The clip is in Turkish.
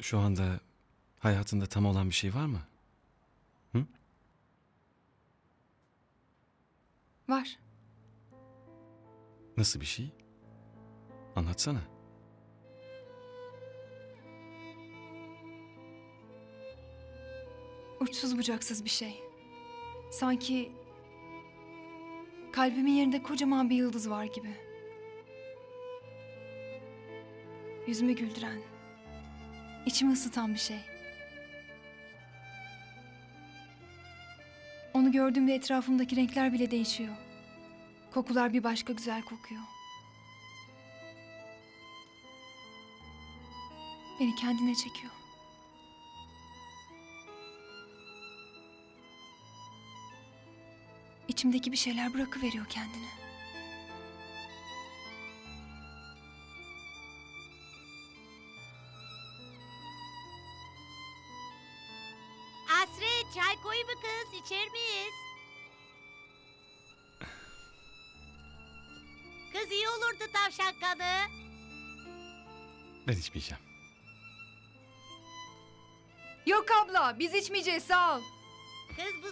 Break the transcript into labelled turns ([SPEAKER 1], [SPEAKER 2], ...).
[SPEAKER 1] Şu anda hayatında tam olan bir şey var mı?
[SPEAKER 2] Var.
[SPEAKER 1] Nasıl bir şey? Anlatsana.
[SPEAKER 2] Uçsuz bucaksız bir şey. Sanki kalbimin yerinde kocaman bir yıldız var gibi. Yüzümü güldüren, içimi ısıtan bir şey. Onu gördüğümde etrafımdaki renkler bile değişiyor. Kokular bir başka güzel kokuyor. Beni kendine çekiyor. İçimdeki bir şeyler bırakıveriyor kendini.
[SPEAKER 3] Çay koy mu kız? İçer miyiz? Kız iyi olurdu tavşan kanı.
[SPEAKER 1] Ben içmeyeceğim.
[SPEAKER 2] Yok abla biz içmeyeceğiz sağ ol.
[SPEAKER 3] Kız bu